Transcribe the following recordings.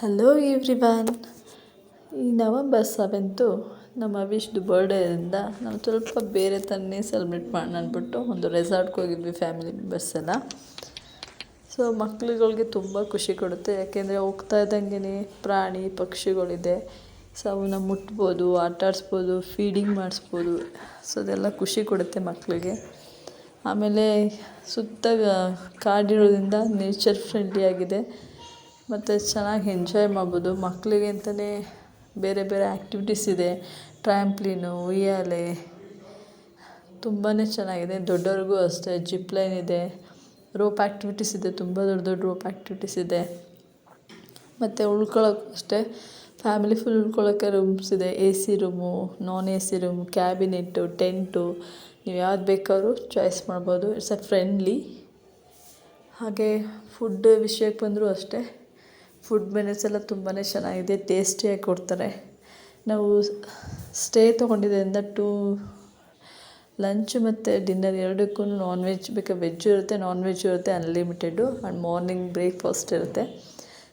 Hello everyone ಈ November seventh ನಮ್ಮ ಅವಿಶ್ದು ಬರ್ಡೇಯಿಂದ ನಾವು ಸ್ವಲ್ಪ ಬೇರೆ ಥರನೇ ಸೆಲೆಬ್ರೇಟ್ ಮಾಡೋಣ ಅಂದ್ಬಿಟ್ಟು ಒಂದು ರೆಸಾರ್ಟ್ಗೆ ಹೋಗಿದ್ವಿ ಫ್ಯಾಮಿಲಿ ಮೆಂಬರ್ಸ್ ಎಲ್ಲ. ಸೊ ಮಕ್ಳುಗಳಿಗೆ ತುಂಬ ಖುಷಿ ಕೊಡುತ್ತೆ. ಯಾಕೆಂದರೆ ಹೋಗ್ತಾ ಇದ್ದಂಗೆ ಪ್ರಾಣಿ, ಪಕ್ಷಿಗಳಿದೆ. ಸೊ ಅವನ್ನ ಮುಟ್ಬೋದು ಆಟ ಆಡಿಸ್ಬೋದು ಫೀಡಿಂಗ್ ಮಾಡಿಸ್ಬೋದು. ಸೊ ಅದೆಲ್ಲ ಖುಷಿ ಕೊಡುತ್ತೆ ಮಕ್ಕಳಿಗೆ ಆಮೇಲೆ ಸುತ್ತ ಕಾಡಿರೋದ್ರಿಂದ ನೇಚರ್ ಫ್ರೆಂಡ್ಲಿ ಆಗಿದೆ. ಮತ್ತು ಚೆನ್ನಾಗಿ ಎಂಜಾಯ್ ಮಾಡ್ಬೋದು. ಮಕ್ಕಳಿಗೆ ಅಂತಲೇ ಬೇರೆ ಬೇರೆ ಆ್ಯಕ್ಟಿವಿಟೀಸ್ ಇದೆ. ಟ್ರ್ಯಾಂಪ್ಲೀನು ಉಯ್ಯಾಲೆ ತುಂಬಾ ಚೆನ್ನಾಗಿದೆ. ದೊಡ್ಡವ್ರಿಗೂ ಅಷ್ಟೇ ಜಿಪ್ ಲೈನ್ ಇದೆ. ರೋಪ್ ಆ್ಯಕ್ಟಿವಿಟೀಸ್ ಇದೆ. ತುಂಬ ದೊಡ್ಡ ದೊಡ್ಡ ರೋಪ್ ಆ್ಯಕ್ಟಿವಿಟೀಸ್ ಇದೆ. ಮತ್ತು ಉಳ್ಕೊಳ್ಳೋಕ್ಕೂ ಅಷ್ಟೇ ಫ್ಯಾಮಿಲಿ ಫುಲ್ ಉಳ್ಕೊಳ್ಳೋಕ್ಕೆ ರೂಮ್ಸ್ ಇದೆ. A C room non A C room cabinet tent ನೀವು ಯಾವ್ದು ಬೇಕಾದ್ರೂ ಚಾಯ್ಸ್ ಮಾಡ್ಬೋದು. ಇಟ್ಸ್ ಅ ಫ್ರೆಂಡ್ಲಿ ಹಾಗೆ ಫುಡ್ ವಿಷಯಕ್ಕೆ ಬಂದರೂ ಅಷ್ಟೇ. ಫುಡ್ ಮೆನ್ಯೂಸ್ ಎಲ್ಲ ತುಂಬಾ ಚೆನ್ನಾಗಿದೆ ಟೇಸ್ಟಿಯಾಗಿ ಕೊಡ್ತಾರೆ. ನಾವು ಸ್ಟೇ ತೊಗೊಂಡಿದ್ದರಿಂದ ಟೂ ಲಂಚ್ ಮತ್ತು ಡಿನ್ನರ್ ಎರಡಕ್ಕೂ ನಾನ್ ವೆಜ್ ಬೇಕಾ ವೆಜ್ಜು ಇರುತ್ತೆ ನಾನ್ ವೆಜ್ಜು ಇರುತ್ತೆ ಅನ್ಲಿಮಿಟೆಡು ಆ್ಯಂಡ್ ಮಾರ್ನಿಂಗ್ ಬ್ರೇಕ್ಫಾಸ್ಟ್ ಇರುತ್ತೆ.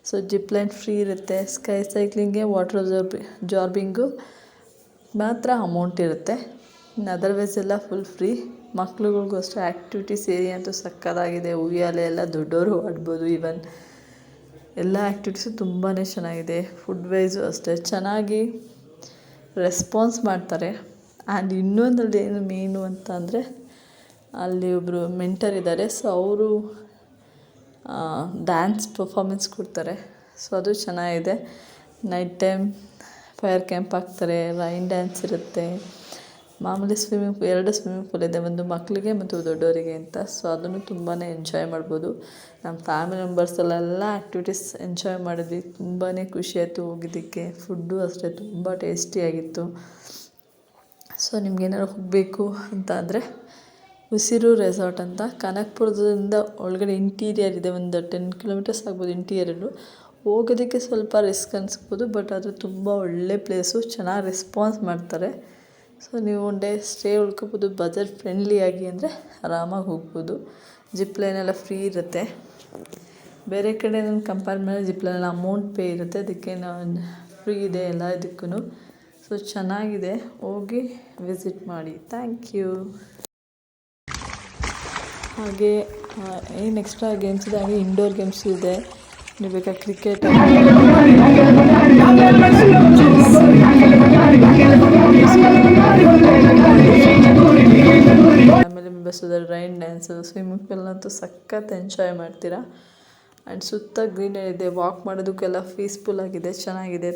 ಸೊ ಜಿಪ್ ಲೈನ್ ಫ್ರೀ ಇರುತ್ತೆ ಸ್ಕೈ ಸೈಕ್ಲಿಂಗ್ಗೆ ವಾಟರ್ ಜಾರ್ಬಿ ಜಾರ್ಬಿಂಗು ಮಾತ್ರ ಅಮೌಂಟ್ ಇರುತ್ತೆ. ಇನ್ನು ಅದರ್ವೈಸ್ ಎಲ್ಲ ಫುಲ್ ಫ್ರೀ ಮಕ್ಳುಗಳಿಗೂ ಆ್ಯಕ್ಟಿವಿಟೀಸ್ ಏರಿಯಾ ಅಂತೂ ಸಕ್ಕತ್ತಾಗಿದೆ, ಉಯ್ಯಾಲೆ ಎಲ್ಲ ದೊಡ್ಡವರು ಆಡ್ಬೋದು ಈವನ್ ಎಲ್ಲ ಆ್ಯಕ್ಟಿವಿಟೀಸು ತುಂಬಾ ಚೆನ್ನಾಗಿದೆ. ಫುಡ್ ವೈಸು ಅಷ್ಟೇ. ಚೆನ್ನಾಗಿ ರೆಸ್ಪಾನ್ಸ್ ಮಾಡ್ತಾರೆ. ಆ್ಯಂಡ್ ಇನ್ನೊಂದರಲ್ಲಿ ಏನು ಮೇನು ಅಂತ ಅಂದರೆ, ಅಲ್ಲಿ ಒಬ್ಬರು ಮೆಂಟರ್ ಇದ್ದಾರೆ. ಸೊ ಅವರು ಡ್ಯಾನ್ಸ್ ಪರ್ಫಾಮೆನ್ಸ್ ಕೊಡ್ತಾರೆ. ಸೊ ಅದು ಚೆನ್ನಾಗಿದೆ. ನೈಟ್ ಟೈಮ್ ಫೈರ್ ಕ್ಯಾಂಪ್ ಹಾಕ್ತಾರೆ. ರೈನ್ ಡ್ಯಾನ್ಸ್ ಇರುತ್ತೆ. ಮಾಮೂಲಿ ಸ್ವಿಮ್ಮಿಂಗ್ ಪೂಲ್ ಎರಡು ಸ್ವಿಮ್ಮಿಂಗ್ ಪೂಲ್ ಇದೆ. ಒಂದು ಮಕ್ಕಳಿಗೆ ಮತ್ತು ದೊಡ್ಡವರಿಗೆ ಅಂತ. ಸೊ ಅದನ್ನು ತುಂಬಾ ಎಂಜಾಯ್ ಮಾಡ್ಬೋದು. ನಮ್ಮ ಫ್ಯಾಮಿಲಿ ಮೆಂಬರ್ಸಲ್ಲೆಲ್ಲ ಆ್ಯಕ್ಟಿವಿಟೀಸ್ ಎಂಜಾಯ್ ಮಾಡಿದ್ವಿ. ತುಂಬಾ ಖುಷಿ ಆಯಿತು ಹೋಗಿದ್ದಕ್ಕೆ. ಫುಡ್ಡು ಅಷ್ಟೇ ತುಂಬ ಟೇಸ್ಟಿಯಾಗಿತ್ತು ಸೊ ನಿಮ್ಗೇನಾದ್ರು ಹೋಗಬೇಕು ಅಂತ ಅಂದರೆ ಉಸಿರು ರೆಸಾರ್ಟ್ ಅಂತ. ಕನಕಪುರದಿಂದ ಒಳಗಡೆ ಇಂಟೀರಿಯರ್ ಇದೆ. ಒಂದು ಟೆನ್ ಕಿಲೋಮೀಟರ್ಸ್ ಆಗ್ಬೋದು ಇಂಟೀರಿಯರು ಹೋಗೋದಕ್ಕೆ ಸ್ವಲ್ಪ ರಿಸ್ಕ್ ಅನಿಸ್ಬೋದು ಬಟ್ ಅದು ತುಂಬ ಒಳ್ಳೆ ಪ್ಲೇಸು ಚೆನ್ನಾಗಿ ರೆಸ್ಪಾನ್ಸ್ ಮಾಡ್ತಾರೆ. ಸೊ ನೀವು ಒನ್ ಡೇ ಸ್ಟೇ ಉಳ್ಕೋಬೋದು ಬಜೆಟ್ ಫ್ರೆಂಡ್ಲಿಯಾಗಿ ಅಂದರೆ ಆರಾಮಾಗಿ ಹೋಗ್ಬೋದು. ಜಿಪ್ ಲೈನ್ ಎಲ್ಲ ಫ್ರೀ ಇರುತ್ತೆ. ಬೇರೆ ಕಡೆ ನಾನು ಕಂಪೇರ್ ಮಾಡಿದ್ರೆ ಜಿಪ್ ಲೈನಲ್ಲಿ ಅಮೌಂಟ್ ಪೇ ಇರುತ್ತೆ. ಅದಕ್ಕೆ ನಾನು ಫ್ರೀ ಇದೆ ಎಲ್ಲ ಇದಕ್ಕೂ ಸೊ ಚೆನ್ನಾಗಿದೆ. ಹೋಗಿ ವಿಸಿಟ್ ಮಾಡಿ. ಥ್ಯಾಂಕ್ ಯು ಹಾಗೆ ಏನು ಎಕ್ಸ್ಟ್ರಾ ಗೇಮ್ಸ್ ಇದೆ? ಹಾಗೆ ಇಂಡೋರ್ ಗೇಮ್ಸ್ ಇದೆ. ನೀವು ಕ್ರಿಕೆಟ್ ಆಮೇಲೆ ಬಸ್ ಇದ್ದಾರೆ ರೈನ್ ಡ್ಯಾನ್ಸು ಸ್ವಿಮ್ಮಿಂಗ್ ಪೂಲ್ನಂತೂ ಸಖತ್ ಎಂಜಾಯ್ ಮಾಡ್ತೀರಾ. ಆ್ಯಂಡ್ ಸುತ್ತ ಗ್ರೀನರಿ ಇದೆ ವಾಕ್ ಮಾಡೋದಕ್ಕೆಲ್ಲ ಪೀಸ್ಫುಲ್ ಆಗಿದೆ, ಚೆನ್ನಾಗಿದೆ.